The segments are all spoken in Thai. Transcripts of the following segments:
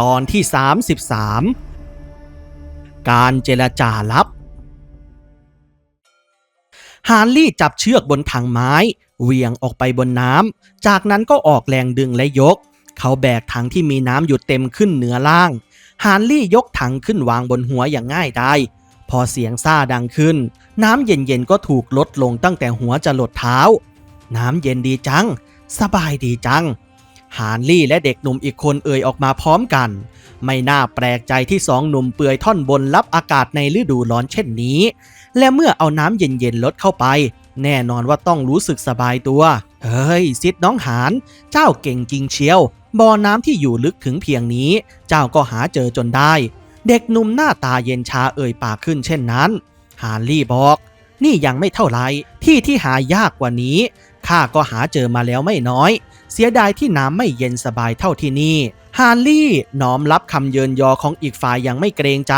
ตอนที่ 33 การเจรจาลับ ฮาร์ลี่จับเชือกบนถังไม้เหวี่ยงออกไปบนน้ำ จากนั้นก็ออกแรงดึงและยก เขาแบกถังที่มีน้ำอยู่เต็มขึ้นเหนือล่าง ฮาร์ลี่ยกถังขึ้นวางบนหัวอย่างง่ายได้พอเสียงซ่าดังขึ้น น้ำเย็นๆก็ถูกลดลงตั้งแต่หัวจะหลดเท้า น้ำเย็นดีจัง สบายดีจัง ฮาร์ลี่และเด็กหนุ่มอีกคนเอ่ยออกมาพร้อมกัน ไม่น่าแปลกใจที่สองหนุ่มเปลือยท่อนบนรับอากาศในฤดูร้อนเช่นนี้ และเมื่อเอาน้ำเย็นๆลดเข้าไป แน่นอนว่าต้องรู้สึกสบายตัว เฮ้ยซิดน้องหาน เจ้าเก่งจริงเชียว บ่อน้ำที่อยู่ลึกถึงเพียงนี้ เจ้าก็หาเจอจนได้ เด็กหนุ่มหน้าตาเย็นชาเอ่ยปากขึ้นเช่นนั้น ฮาร์ลี่บอก นี่ยังไม่เท่าไรที่ที่หายากกว่านี้ข้าก็หาเจอมาแล้วไม่น้อย เสียดายที่น้ำไม่เย็นสบายเท่าที่นี่ ฮาร์ลี่น้อมรับคำเยินยอของอีกฝ่ายอย่างไม่เกรงใจ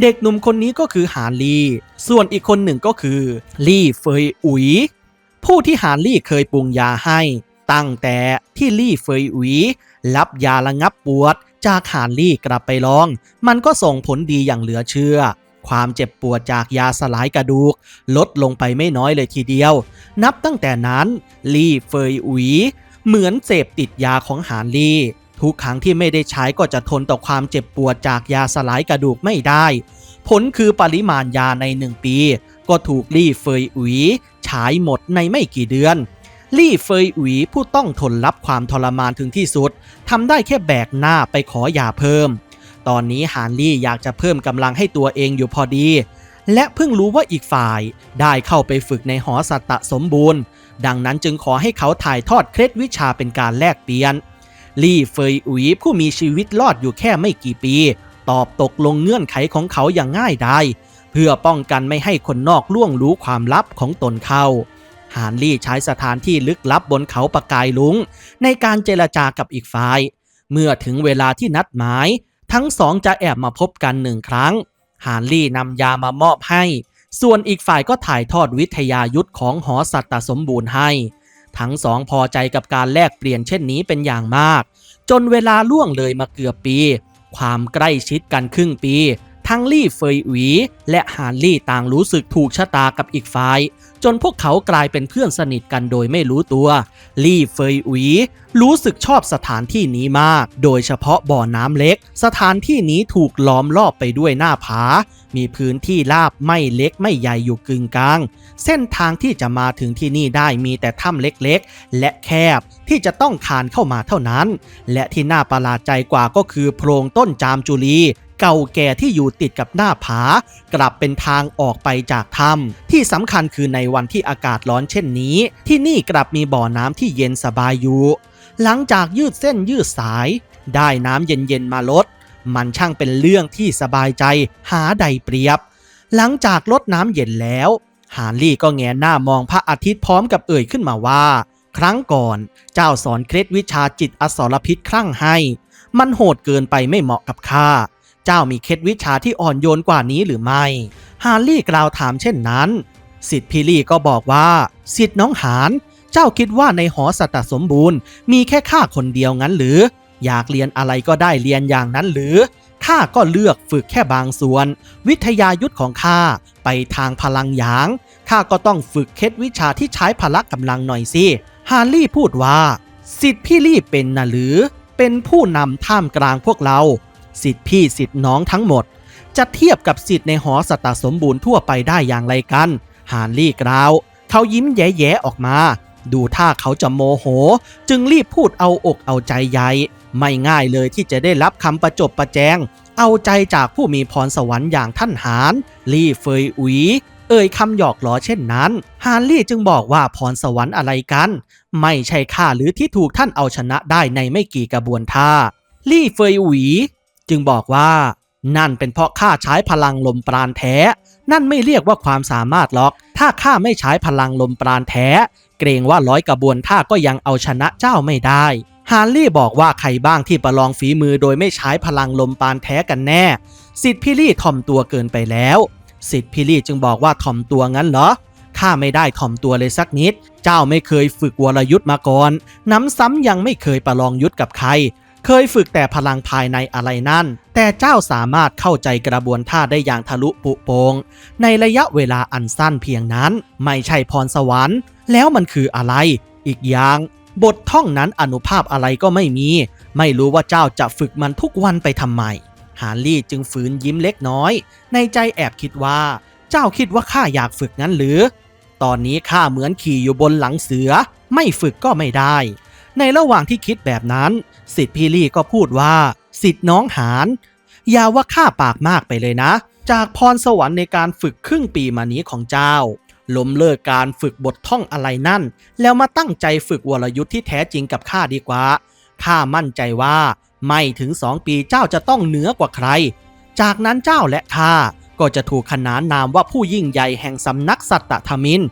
เด็กหนุ่มคนนี้ก็คือฮาร์ลี่ ส่วนอีกคนหนึ่งก็คือ ลี่เฟยอุ๋ย ผู้ที่ฮาร์ลี่เคยปรุงยาให้ ตั้งแต่ที่ลี่เฟยอุ๋ยรับยาระงับปวด จากฮาร์ลี่กลับไปลอง มันก็ส่งผลดีอย่างเหลือเชื่อความเจ็บปวดจากยาสลายกระดูก ลดลงไปไม่น้อยเลยทีเดียว นับตั้งแต่นั้น ลี่เฟยอุ๋ย เหมือนเสพติดยาของฮาร์ลี่ทุกครั้งที่ไม่ได้ใช้ก็จะทนต่อความเจ็บปวดจากยาสลายกระดูกไม่ได้ ผลคือปริมาณยาในหนึ่งปี ก็ถูกลี่เฟยอุ๋ยฉายหมดในไม่กี่เดือน ลี่เฟยอุ๋ยผู้ต้องทนรับความทรมานถึงที่สุดทำได้แค่แบกหน้าไปขอยาเพิ่ม ตอนนี้ฮาร์ลี่อยากจะเพิ่มกำลังให้ตัวเองอยู่พอดี และเพิ่งรู้ว่าอีกฝ่ายได้เข้าไปฝึกในหอสัตตสมบูรณ์ ดังนั้นจึงขอให้เขาถ่ายทอดเคล็ดวิชาเป็นการแลกเปลี่ยน ลี่เฟยอุ๋ยผู้มีชีวิตรอดอยู่แค่ไม่กี่ปี ตอบตกลงเงื่อนไขของเขาอย่างง่ายดายเพื่อป้องกันไม่ให้คนนอกล่วงรู้ความลับของตนเข้าฮานลี่ใช้สถานที่ลึกลับบนเขาปะกายลุง ในการเจรจากับอีกฝ่าย เมื่อถึงเวลาที่นัดหมาย ทั้งสองจะแอบมาพบกันหนึ่งครั้งฮานลี่นำยามามอบให้ ส่วนอีกฝ่ายก็ถ่ายทอดวิทยายุทธของหอสัตตสมบูรณ์ให้ ทั้งสองพอใจกับการแลกเปลี่ยนเช่นนี้เป็นอย่างมาก จนเวลาล่วงเลยมาเกือบปี ความใกล้ชิดกันครึ่งปี ทั้งลี่เฟยหวี และฮานลี่ต่างรู้สึกถูกชะตากับอีกฝ่าย จนพวกเขากลายเป็นเพื่อนสนิทกันโดยไม่รู้ตัว ลี่เฟยอุ๋ยรู้สึกชอบสถานที่นี้มาก โดยเฉพาะบ่อน้ำเล็ก สถานที่นี้ถูกล้อมรอบไปด้วยหน้าผา มีพื้นที่ราบไม่เล็กไม่ใหญ่อยู่กึ่งกลาง เส้นทางที่จะมาถึงที่นี่ได้มีแต่ถ้ำเล็กๆ และแคบที่จะต้องคานเข้ามาเท่านั้น และที่น่าประหลาดใจกว่าก็คือโพรงต้นจามจุลี เก่าแก่ที่อยู่ติดกับหน้าผา กลับเป็นทางออกไปจากถ้ำที่สำคัญคือในวันที่อากาศร้อนเช่นนี้ ที่นี่กลับมีบ่อน้ำที่เย็นสบายอยู่ หลังจากยืดเส้นยืดสาย ได้น้ำเย็นๆมาลด มันช่างเป็นเรื่องที่สบายใจหาใดเปรียบ หลังจากลดน้ำเย็นแล้วฮาร์ลี่ก็แงหน้ามองพระอาทิตย์พร้อมกับเอ่ยขึ้นมาว่า ครั้งก่อน เจ้าสอนเคล็ดวิชาจิตอสรพิษคลั่งให้ มันโหดเกินไปไม่เหมาะกับข้า เจ้ามีเคล็ดวิชาที่อ่อนโยนกว่านี้หรือไม่ ฮาร์ลี่กล่าวถามเช่นนั้นสิทธิพี่ลี่ก็บอกว่าสิทธิน้องหานเจ้าคิดว่าในหอสัตตสมบูรณ์ มีแค่ข้าคนเดียวงั้นหรือ อยากเรียนอะไรก็ได้เรียนอย่างนั้นหรือข้าก็เลือกฝึกแค่บางส่วน วิทยายุทธของข้าไปทางพลังหยางข้าก็ต้องฝึกเคล็ดวิชาที่ใช้พละกำลังหน่อยสิฮาร์ลี่พูดว่า สิทธิพี่ลี่เป็นนะหรือ เป็นผู้นำท่ามกลางพวกเรา สิทธิพี่สิทธิน้องทั้งหมด จะเทียบกับสิทธิในหอสตตสมบูรณ์ทั่วไปได้อย่างไรกันฮาร์ลี่กล่าว เขายิ้มแย่ๆออกมา ดูท่าเขาจะโมโห จึงรีบพูดเอาอกเอาใจใหญ่ ไม่ง่ายเลยที่จะได้รับคำประจบประแจง เอาใจจากผู้มีพรสวรรค์อย่างท่านหานลี่เฟยอุ๋ยเอ่ยคำหยอกล้อเช่นนั้น ฮาร์ลี่จึงบอกว่าพรสวรรค์อะไรกัน ไม่ใช่ข้าหรือที่ถูกท่านเอาชนะได้ในไม่กี่กระบวนท่า ลี่เฟยอุ๋ย จึงบอกว่า นั่นเป็นเพราะข้าใช้พลังลมปราณแท้ นั่นไม่เรียกว่าความสามารถหรอก ถ้าข้าไม่ใช้พลังลมปราณแท้ เกรงว่าร้อยกระบวนท่าก็ยังเอาชนะเจ้าไม่ได้ฮาร์ลี่บอกว่าใครบ้างที่ประลองฝีมือโดยไม่ใช้พลังลมปราณแท้กันแน่ สิทธิพี่ลี่ถ่อมตัวเกินไปแล้ว สิทธิพี่ลี่จึงบอกว่าถ่อมตัวงั้นเหรอ ข้าไม่ได้ถ่อมตัวเลยสักนิด เจ้าไม่เคยฝึกวรยุทธ์มาก่อน น้ำซ้ำยังไม่เคยประลองยุทธ์กับใคร เคยฝึกแต่พลังภายในอะไรนั่น แต่เจ้าสามารถเข้าใจกระบวนท่าได้อย่างทะลุปุโปง ในระยะเวลาอันสั้นเพียงนั้น ไม่ใช่พรสวรรค์ แล้วมันคืออะไร อีกอย่าง บทท่องนั้นอนุภาพอะไรก็ไม่มี ไม่รู้ว่าเจ้าจะฝึกมันทุกวันไปทำไม ฮาร์ลี่จึงฝืนยิ้มเล็กน้อย ในใจแอบคิดว่า เจ้าคิดว่าข้าอยากฝึกงั้นหรือ ตอนนี้ข้าเหมือนขี่อยู่บนหลังเสือ ไม่ฝึกก็ไม่ได้ ในระหว่างที่คิดแบบนั้น สิทธิพี่ลี่ก็พูดว่า สิทธิน้องหานอย่าว่าข้าปากมากไปเลยนะ จากพรสวรรค์ในการฝึกครึ่งปีมานี้ของเจ้าล้มเลิกการฝึกบทท่องอะไรนั่น แล้วมาตั้งใจฝึกวรยุทธ์ที่แท้จริงกับข้าดีกว่าข้ามั่นใจว่า ไม่ถึงสองปีเจ้าจะต้องเหนือกว่าใคร จากนั้นเจ้าและข้าก็จะถูกขนานนามว่าผู้ยิ่งใหญ่แห่งสำนักสัตตธรรมิน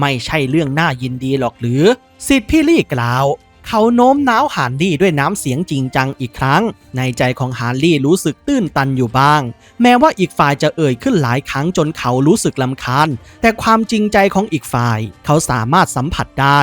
ไม่ใช่เรื่องน่ายินดีหรอกหรือ สิทธิพี่ลี่กล่าว เขาโน้มน้าวฮานลี่ด้วยน้ำเสียงจริงจังอีกครั้ง ในใจของฮานลี่รู้สึกตื้นตันอยู่บ้าง แม้ว่าอีกฝ่ายจะเอ่ยขึ้นหลายครั้งจนเขารู้สึกลำคาญ แต่ความจริงใจของอีกฝ่าย เขาสามารถสัมผัสได้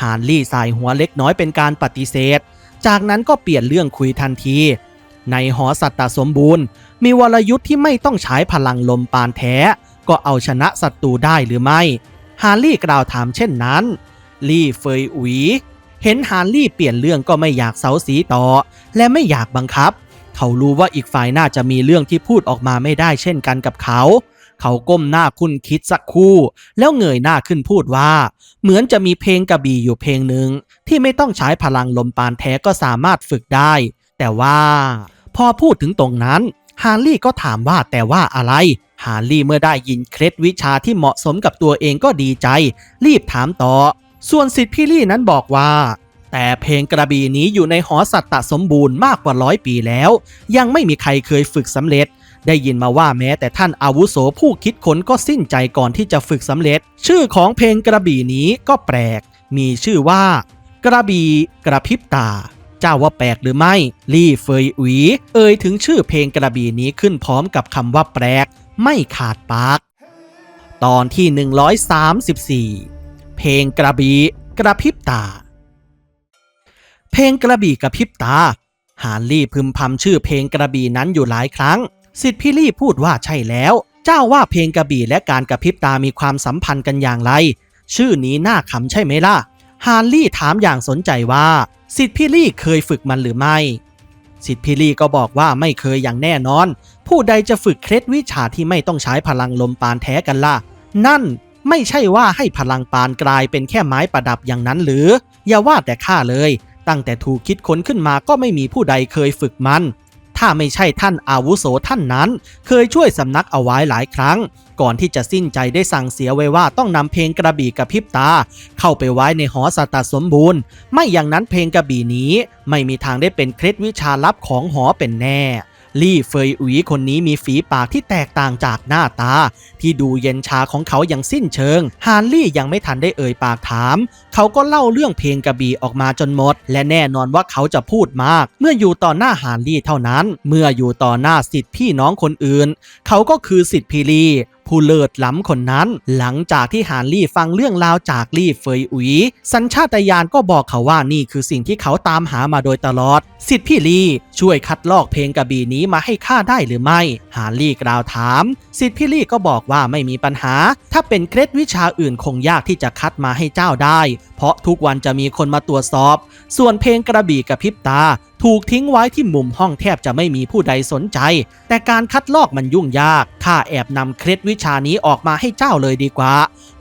ฮานลี่สายหัวเล็กน้อยเป็นการปฏิเสธ จากนั้นก็เปลี่ยนเรื่องคุยทันที ในหอสัตตสมบูรณ์ มีวรยุทธ์ที่ไม่ต้องใช้พลังลมปานแท้ ก็เอาชนะศัตรูได้หรือไม่ ฮาร์ลี่กล่าวถามเช่นนั้น ลี่เฟยอุ๋ย เห็นฮาร์ลี่เปลี่ยนเรื่องก็ไม่อยากเสาสีต่อ และไม่อยากบังคับ เขารู้ว่าอีกฝ่ายน่าจะมีเรื่องที่พูดออกมาไม่ได้เช่นกันกับเขา เขาก้มหน้าคุ้นคิดสักคู่ แล้วเงยหน้าขึ้นพูดว่า เหมือนจะมีเพลงกระบี่อยู่เพลงหนึ่งที่ไม่ต้องใช้พลังลมปานแท้ก็สามารถฝึกได้ แต่ว่า พอพูดถึงตรงนั้นฮาร์ลี่ก็ถามว่าแต่ว่าอะไร ฮาร์ลี่เมื่อได้ยินเคล็ดวิชาที่เหมาะสมกับตัวเองก็ดีใจ รีบถามต่อ ส่วนสิทธิพี่ลี่นั้นบอกว่า แต่เพลงกระบี่นี้อยู่ในหอสัตตสมบูรณ์มากกว่าร้อยปีแล้ว ยังไม่มีใครเคยฝึกสำเร็จ ได้ยินมาว่าแม้แต่ท่านอาวุโสผู้คิดค้นก็สิ้นใจก่อนที่จะฝึกสำเร็จ ชื่อของเพลงกระบี่นี้ก็แปลก มีชื่อว่า กระบี่กระพริบตาเจ้าว่าแปลกหรือไม่ ลี่เฟยอุ๋ยเอ่ยถึงชื่อเพลงกระบี่นี้ขึ้นพร้อมกับคำว่าแปลก ไม่ขาดปาก ตอนที่ 134 เพลงกระบี่กระพริบตา เพลงกระบี่กระพริบตา ฮาร์ลี่พึมพำชื่อเพลงกระบี่นั้นอยู่หลายครั้ง สิทธิพี่ลี่พูดว่าใช่แล้ว เจ้าว่าเพลงกระบี่และการกระพริบตามีความสัมพันธ์กันอย่างไร ชื่อนี้น่าขำใช่ไหมล่ะ ฮาร์ลี่ถามอย่างสนใจว่า สิทธิพี่ลี่เคยฝึกมันหรือไม่ สิทธิพี่ลี่ก็บอกว่าไม่เคยอย่างแน่นอน ผู้ใดจะฝึกเคล็ดวิชาที่ไม่ต้องใช้พลังลมปานแท้กันล่ะ นั่น ไม่ใช่ว่าให้พลังปานกลายเป็นแค่ไม้ประดับอย่างนั้นหรือ อย่าว่าแต่ข้าเลย ตั้งแต่ถูกคิดค้นขึ้นมาก็ไม่มีผู้ใดเคยฝึกมัน ถ้าไม่ใช่ท่านอาวุโสท่านนั้น เคยช่วยสำนักเอาไว้หลายครั้ง ก่อนที่จะสิ้นใจได้สั่งเสียไว้ว่าต้องนำเพลงกระบี่กระพริบตา เข้าไปไว้ในหอสตตสมบูรณ์ ไม่อย่างนั้นเพลงกระบี่นี้ ไม่มีทางได้เป็นเคล็ดวิชาลับของหอเป็นแน่ ลี่เฟยอุ๋ยคนนี้มีฝีปากที่แตกต่างจากหน้าตา ที่ดูเย็นชาของเขาอย่างสิ้นเชิง ฮานลี่ยังไม่ทันได้เอ่ยปากถาม เขาก็เล่าเรื่องเพลงกระบี่ออกมาจนหมด และแน่นอนว่าเขาจะพูดมาก เมื่ออยู่ต่อหน้าฮานลี่เท่านั้น เมื่ออยู่ต่อหน้าสิทธิพี่น้องคนอื่น เขาก็คือสิทธิพีลี ผู้เลิศล้ำคนนั้น หลังจากที่ฮานลี่ฟังเรื่องราวจากลี่เฟยอุ๋ยสัญชาตญาณก็บอกเขาว่านี่คือสิ่งที่เขาตามหามาโดยตลอด สิทธิพี่ลีช่วยคัดลอกเพลงกระบี่นี้มาให้ข้าได้หรือไม่ฮานลี่กล่าวถาม สิทธิพี่ลี่ก็บอกว่าไม่มีปัญหา ถ้าเป็นเคล็ดวิชาอื่นคงยากที่จะคัดมาให้เจ้าได้ เพราะทุกวันจะมีคนมาตรวจสอบ ส่วนเพลงกระบี่กระพริบตาถูกทิ้งไว้ที่มุมห้องแทบจะไม่มีผู้ใดสนใจ แต่การคัดลอกมันยุ่งยาก ข้าแอบนำเคล็ดวิชานี้ออกมาให้เจ้าเลยดีกว่า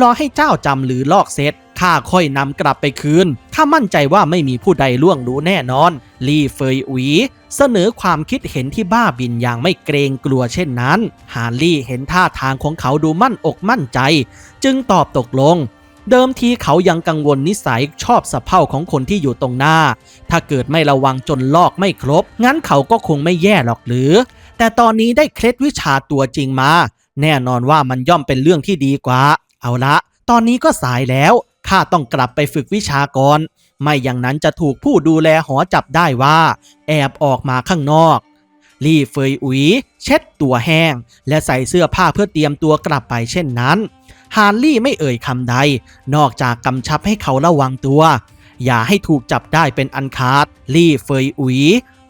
รอให้เจ้าจำหรือลอกเสร็จ ข้าค่อยนำกลับไปคืน ถ้ามั่นใจว่าไม่มีผู้ใดล่วงรู้แน่นอน ลี่เฟยอุ๋ยเสนอความคิดเห็นที่บ้าบินอย่างไม่เกรงกลัวเช่นนั้น ฮาร์ลี่เห็นท่าทางของเขาดูมั่นอกมั่นใจ จึงตอบตกลง เดิมทีเขายังกังวลนิสัยชอบสะเพร่าของคนที่อยู่ตรงหน้า ถ้าเกิดไม่ระวังจนลอกไม่ครบ งั้นเขาก็คงไม่แย่หรอกหรือ แต่ตอนนี้ได้เคล็ดวิชาตัวจริงมา แน่นอนว่ามันย่อมเป็นเรื่องที่ดีกว่า เอาละ ตอนนี้ก็สายแล้ว ข้าต้องกลับไปฝึกวิชาก่อน ไม่อย่างนั้นจะถูกผู้ดูแลหอจับได้ว่า แอบออกมาข้างนอกลี่เฟยอุ๋ยเช็ดตัวแห้ง และใส่เสื้อผ้าเพื่อเตรียมตัวกลับไปเช่นนั้น ฮาร์ลี่ไม่เอ่ยคำใด นอกจากกำชับให้เขาระวังตัว อย่าให้ถูกจับได้เป็นอันขาดลี่เฟยอุ๋ย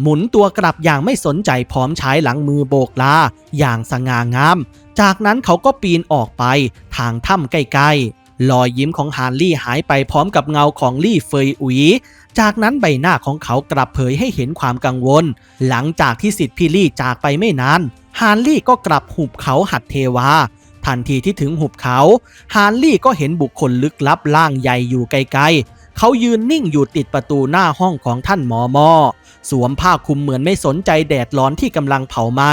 หมุนตัวกลับอย่างไม่สนใจพร้อมใช้หลังมือโบกลา อย่างสง่างาม จากนั้นเขาก็ปีนออกไป ทางถ้ำใกล้ๆรอยยิ้มของฮานลี่หายไปพร้อมกับเงาของลี่เฟยอุ๋ยจากนั้นใบหน้าของเขากลับเผยให้เห็นความกังวล หลังจากที่สิทธิ์พี่ลี่จากไปไม่นานฮานลี่ก็กลับหุบเขาหัดเทวา ทันทีที่ถึงหุบเขา ฮานลี่ก็เห็นบุคคลลึกลับล่างใหญ่อยู่ไกลๆ เขายืนนิ่งอยู่ติดประตูหน้าห้องของท่านหมอมอ สวมผ้าคลุมเหมือนไม่สนใจแดดร้อนที่กำลังเผาไหม้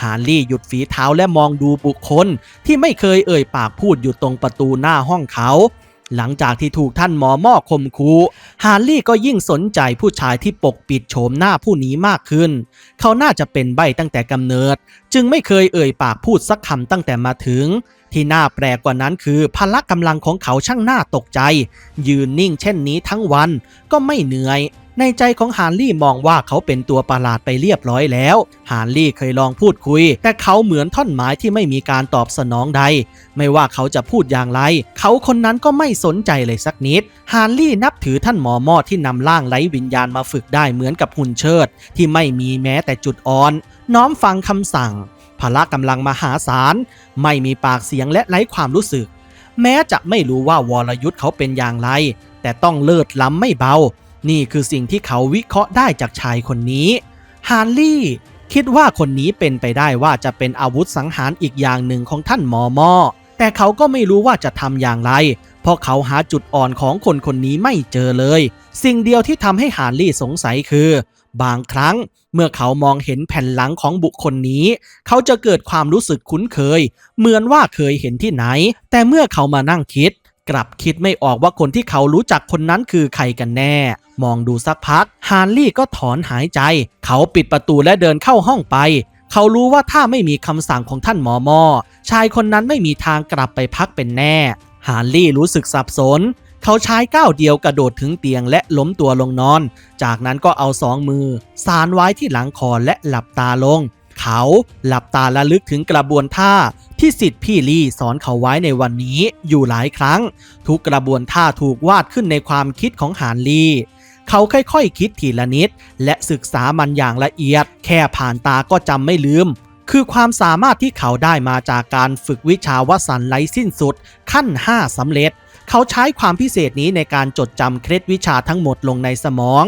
ฮานลี่หยุดฝีเท้าและมองดูบุคคลที่ไม่เคยเอ่ยปากพูดอยู่ตรงประตูหน้าห้องเขา หลังจากที่ถูกท่านหมอมอคมคูฮานลี่ก็ยิ่งสนใจผู้ชายที่ปกปิดโฉมหน้าผู้นี้มากขึ้น เขาน่าจะเป็นใบตั้งแต่กำเนิด จึงไม่เคยเอ่ยปากพูดสักคำตั้งแต่มาถึง ที่น่าแปลกกว่านั้นคือพละกำลังของเขาช่างน่าตกใจ ยืนนิ่งเช่นนี้ทั้งวันก็ไม่เหนื่อย ในใจของฮานลี่มองว่าเขาเป็นตัวประหลาดไปเรียบร้อยแล้วฮานลี่เคยลองพูดคุย แต่เขาเหมือนท่อนไม้ที่ไม่มีการตอบสนองใด ไม่ว่าเขาจะพูดอย่างไร เขาคนนั้นก็ไม่สนใจเลยสักนิดฮานลี่นับถือท่านหมอมอที่นำร่างไร้วิญญาณมาฝึกได้เหมือนกับหุ่นเชิด ที่ไม่มีแม้แต่จุดอ่อน น้อมฟังคำสั่งพละกำลังมหาศาล ไม่มีปากเสียงและไร้ความรู้สึก แม้จะไม่รู้ว่าวรยุทธ์เขาเป็นอย่างไร แต่ต้องเลิศล้ำไม่เบา นี่คือสิ่งที่เขาวิเคราะห์ได้จากชายคนนี้ ฮานลี่ คิดว่าคนนี้เป็นไปได้ว่าจะเป็นอาวุธสังหารอีกอย่างหนึ่งของท่านมอมอแต่เขาก็ไม่รู้ว่าจะทำอย่างไร เพราะเขาหาจุดอ่อนของคนคนนี้ไม่เจอเลย สิ่งเดียวที่ทำให้ฮานลี่สงสัยคือบางครั้งเมื่อเขามองเห็นแผ่นหลังของบุคคลนี้ เขาจะเกิดความรู้สึกคุ้นเคย เหมือนว่าเคยเห็นที่ไหน แต่เมื่อเขามานั่งคิด กลับคิดไม่ออกว่าคนที่เขารู้จักคนนั้นคือใครกันแน่ มองดูสักพัก ฮานลี่ก็ถอนหายใจ เขาปิดประตูและเดินเข้าห้องไป เขารู้ว่าถ้าไม่มีคำสั่งของท่านหมอมอชายคนนั้นไม่มีทางกลับไปพักเป็นแน่ ฮานลี่รู้สึกสับสน เขาใช้ก้าวเดียวกระโดดถึงเตียงและล้มตัวลงนอน จากนั้นก็เอาสองมือ สานไว้ที่หลังคอและหลับตาลง เขาหลับตาและลึกถึงกระบวนท่า ที่สิทธิ์พี่ลี่สอนเขาไว้ในวันนี้อยู่หลายครั้ง ทุกกระบวนท่าถูกวาดขึ้นในความคิดของฮานลีเขาค่อยๆคิดทีละนิด และศึกษามันอย่างละเอียด แค่ผ่านตาก็จำไม่ลืม คือความสามารถที่เขาได้มาจากการฝึกวิชาวสันไร้สิ้นสุด ขั้น 5สำเร็จเขาใช้ความพิเศษนี้ในการจดจำเคล็ดวิชาทั้งหมดลงในสมอง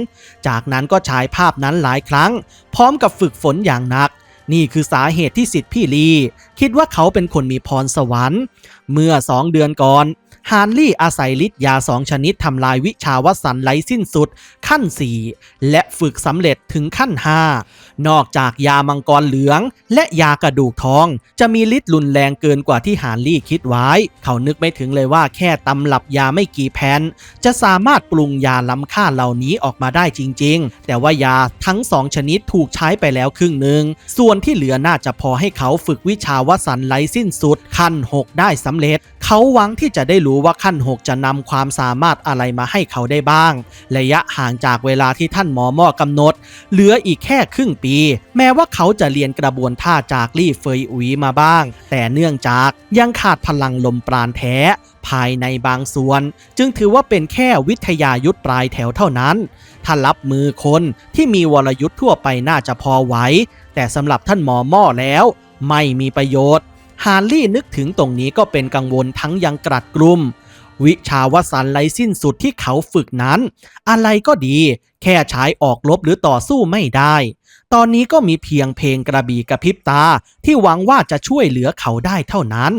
จากนั้นก็ฉายภาพนั้นหลายครั้ง พร้อมกับฝึกฝนอย่างหนัก นี่คือสาเหตุที่สิทธิ์พี่ลี คิดว่าเขาเป็นคนมีพรสวรรค์ เมื่อสองเดือนก่อน ฮานลี่อาศัยฤทธิ์ยาสองชนิดทำลายวิชาวสันไร้สิ้นสุด ขั้น 4 และฝึกสำเร็จถึงขั้น 5 นอกจากยามังกรเหลือง และยากระดูกทอง จะมีฤทธิ์รุนแรงเกินกว่าที่ฮานลี่คิดไว้ เขานึกไม่ถึงเลยว่าแค่ตำรับยาไม่กี่แผ่นจะสามารถปรุงยาล้ำค่าเหล่านี้ออกมาได้จริง ๆ แต่ว่ายาทั้งสองชนิดถูกใช้ไปแล้วครึ่งหนึ่งส่วนที่เหลือน่าจะพอให้เขาฝึกวิชาวสันไร้สิ้นสุดขั้น 6 ได้สำเร็จ เขาหวังที่จะได้รู้ว่าขั้น 6 จะนำความสามารถอะไรมาให้เขาได้บ้าง ระยะห่างจากเวลาที่ท่านหมอมอกำหนด เหลืออีกแค่ครึ่งปี แม้ว่าเขาจะเรียนกระบวนท่าจากลี่เฟยอุ๋ยมาบ้าง แต่เนื่องจากยังขาดพลังลมปราณแท้ภายในบางส่วน จึงถือว่าเป็นแค่วิทยายุทธปลายแถวเท่านั้น ถ้ารับมือคนที่มีวรยุทธ์ทั่วไปน่าจะพอไหวแต่สำหรับท่านหมอม่อแล้ว ไม่มีประโยชน์ ฮาร์ลี่นึกถึงตรงนี้ก็เป็นกังวลทั้งยังกรัดกลุ่ม วิชาวสันไร้สิ้นสุดที่เขาฝึกนั้น อะไรก็ดี แค่ใช้ออกลบหรือต่อสู้ไม่ได้ ตอนนี้ก็มีเพียงเพลงกระบี่กระพริบตาที่หวังว่าจะช่วยเหลือเขาได้เท่านั้น